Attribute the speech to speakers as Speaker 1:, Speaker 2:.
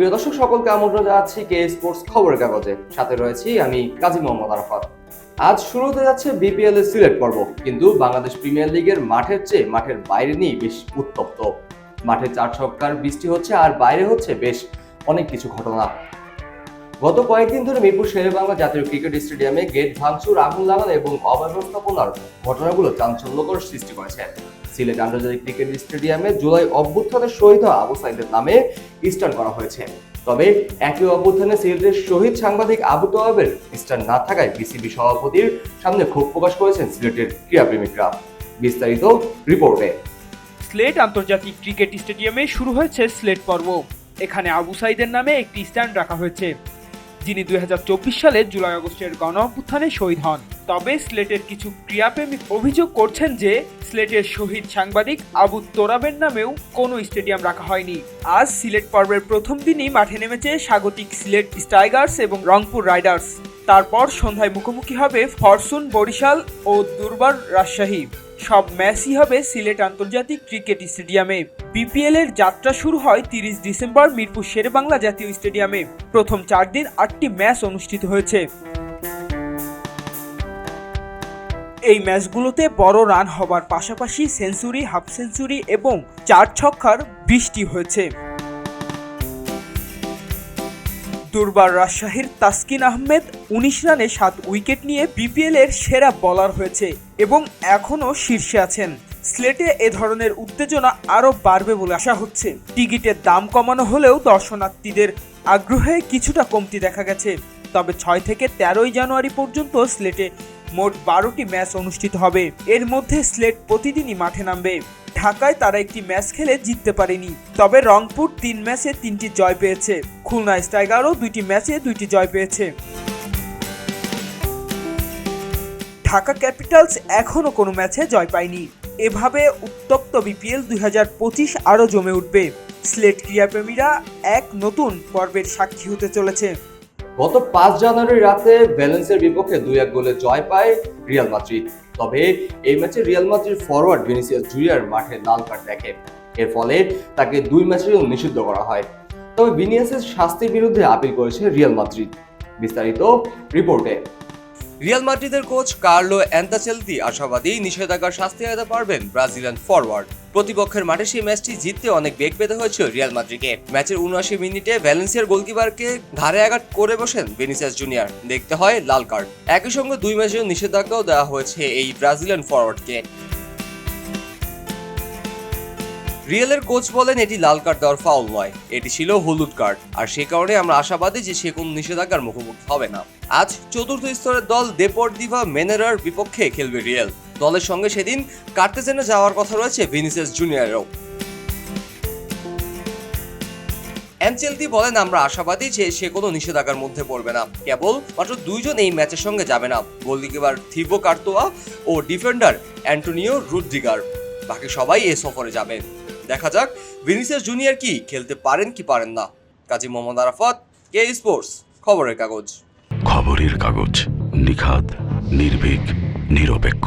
Speaker 1: প্রিয় দর্শক, সকলকে আমন্ত্রণ জানাচ্ছি কে স্পোর্টস খবরের কাগজে। সাথে রয়েছি আমি কাজী মোহাম্মদ আরাফাত। আজ শুরু হতে যাচ্ছে বিপিএল এর সিলেট পর্ব, কিন্তু বাংলাদেশ প্রিমিয়ার লিগের মাঠের চেয়ে মাঠের বাইরে নিয়ে বেশ উত্তপ্ত। মাঠে চার ছক্কার বৃষ্টি হচ্ছে আর বাইরে হচ্ছে বেশ অনেক কিছু ঘটনা। গত কয়েকদিন ধরে মিরপুর শেরে বাংলা জাতীয় ক্রিকেট স্টেডিয়ামে গেট ভাঙচুর, আগুন লাগানো এবং অব্যবস্থাপনার ঘটনাগুলো চাঞ্চল্যকর সৃষ্টি করেছে। সিলেট আন্তর্জাতিক ক্রিকেট স্টেডিয়ামে জুলাই অভ্যুত্থানের শহীদ আবু সাইদের নামে স্টান করা হয়েছে। তবে একই অভ্যুত্থানে সিলেটের শহীদ সাংবাদিক আবু তোয়াবের স্টান না থাকায় বিসিবি সভাপতির সামনে ক্ষোভ প্রকাশ করেছেন সিলেটের ক্রীড়াপ্রেমিকরা। বিস্তারিত রিপোর্টে।
Speaker 2: স্লেট আন্তর্জাতিক ক্রিকেট স্টেডিয়ামে শুরু হয়েছে স্লেট পর্ব। এখানে আবু সাইদের নামে একটি স্ট্যান্ড রাখা হয়েছে, যিনি দুই হাজার চব্বিশ সালে জুলাই আগস্টের গণ অভ্যুত্থানে শহীদ হন। তবে স্লেটের কিছু ক্রিয়াপ্রেমিক অভিযোগ করছেন যে স্লেটের শহীদ সাংবাদিক আবু তোরাবের নামেও কোনো স্টেডিয়াম রাখা হয়নি। আজ সিলেট পর্বের প্রথম দিনই মাঠে নেমেছে স্বাগতিক সিলেট স্টাইগার্স এবং রংপুর রাইডার্স। তারপর সন্ধ্যায় মুখোমুখি হবে ফরচুন বরিশাল ও দুর্বার রাজশাহী। সব ম্যাচই হবে সিলেট আন্তর্জাতিক ক্রিকেট স্টেডিয়ামে। বিপিএল এর যাত্রা শুরু হয় তিরিশ ডিসেম্বর মিরপুর শেরেবাংলা জাতীয় স্টেডিয়ামে। প্রথম চার দিন আটটি ম্যাচ অনুষ্ঠিত হয়েছে। এই ম্যাচগুলোতে বড় রান হবার পাশাপাশি সেঞ্চুরি, হাফ সেঞ্চুরি এবং চার ছক্কার বৃষ্টি হয়েছে। দুর্বার রাজশাহীর তাসকিন আহমেদ উনিশ রানে সাত উইকেট নিয়ে বিপিএল এর সেরা বোলার হয়েছে এবং এখনও শীর্ষে আছেন। স্লেটে এ ধরনের উত্তেজনা আরও বাড়বে বলে আশা হচ্ছে। টিকিটের দাম কমানো হলেও দর্শনার্থীদের আগ্রহে কিছুটা কমতি দেখা গেছে। তবে ছয় থেকে তেরোই জানুয়ারি পর্যন্ত স্লেটে মোট বারোটি ম্যাচ অনুষ্ঠিত হবে। এর মধ্যে স্লেট প্রতিদিনই মাঠে নামবে। ঢাকায় তারা একটি ম্যাচ খেলে জিততে পারেনি। তবে রংপুর তিন ম্যাচে তিনটি জয় পেয়েছে। খুলনা স্টাইগারও দুইটি ম্যাচে দুইটি জয় পেয়েছে। ঢাকা ক্যাপিটালস এখনও কোনো ম্যাচে জয় পায়নি। এভাবে উত্তপ্ত বিপিএল দুই হাজার পঁচিশ আরও জমে উঠবে। স্লেট ক্রীড়াপ্রেমীরা এক নতুন পর্বের সাক্ষী হতে চলেছে।
Speaker 1: গত পাঁচ জানুয়ারি রাতে ভ্যালেন্সের বিপক্ষে দুই এক গোলে জয় পায় রিয়াল মাদ্রিদ। তবে এই ম্যাচে Real Madrid forward Vinicius Junior মাঠে লাল কার্ড দেখে। এর ফলে তাকে দুই ম্যাচের নিষিদ্ধ করা হয়। তবে ভিনিয়াসের শাস্তির বিরুদ্ধে আপিল করেছে রিয়াল মাদ্রিদ। বিস্তারিত রিপোর্টে। রিয়াল মাদ্রিদের কোচ কার্লো অ্যান্তাচেলতি আশাবাদী নিষেধাজ্ঞার শাস্তি এড়াতে পারবেন ব্রাজিলিয়ান ফরওয়ার্ড। প্রতিপক্ষের মাঠে সেই ম্যাচটি জিততে অনেক বেগ পেতে হয়েছে রিয়াল মাদ্রিকে ম্যাচের উনআশি মিনিটে ভ্যালেন্সিয়ার গোলকিপারকে ধারে আঘাত করে বসেন বেনিসিয়াস জুনিয়র। দেখতে হয় লাল কার্ড। একই সঙ্গে দুই ম্যাচের নিষেধাজ্ঞাও দেওয়া হয়েছে এই ব্রাজিলিয়ান ফরওয়ার্ডকে। রিয়েলের কোচ বলেন এটি লাল কার্ড দেওয়ার ফাউল নয়, এটি ছিল হলুদ কার্ড। আর সে কারণে আমরা আশাবাদী যে সে কোনো নিষেধাজ্ঞার মুখোমুখি হবে না। আজ চতুর্থ স্তরের দল দেপোর্দিভা মেনেরার বিপক্ষে খেলবে রিয়েল। দলের সঙ্গে সেদিন কার্তেজেনে যাওয়ার কথা রয়েছে ভিনিসিয়াস জুনিয়রেরও। অ্যানচেলতি বলেন, আমরা আশাবাদী যে সে কোনো নিষেধাজ্ঞার মধ্যে পড়বে না। কেবল মাত্র দুইজন এই ম্যাচের সঙ্গে যাবে না। গোলকিপার থিবো কার্তোয়া ও ডিফেন্ডার অ্যান্টোনিও রুদ্রিগার। বাকি সবাই এ সফরে যাবেন দেখা যাক ভিনিসিয়াস জুনিয়র কি খেলতে পারেন কি পারেন না। কাজী মোহাম্মদ আরাফাত, কে স্পোর্টস, খবরের কাগজ।
Speaker 3: খবরের কাগজ নিখাত নির্ভীক, নিরপেক্ষ।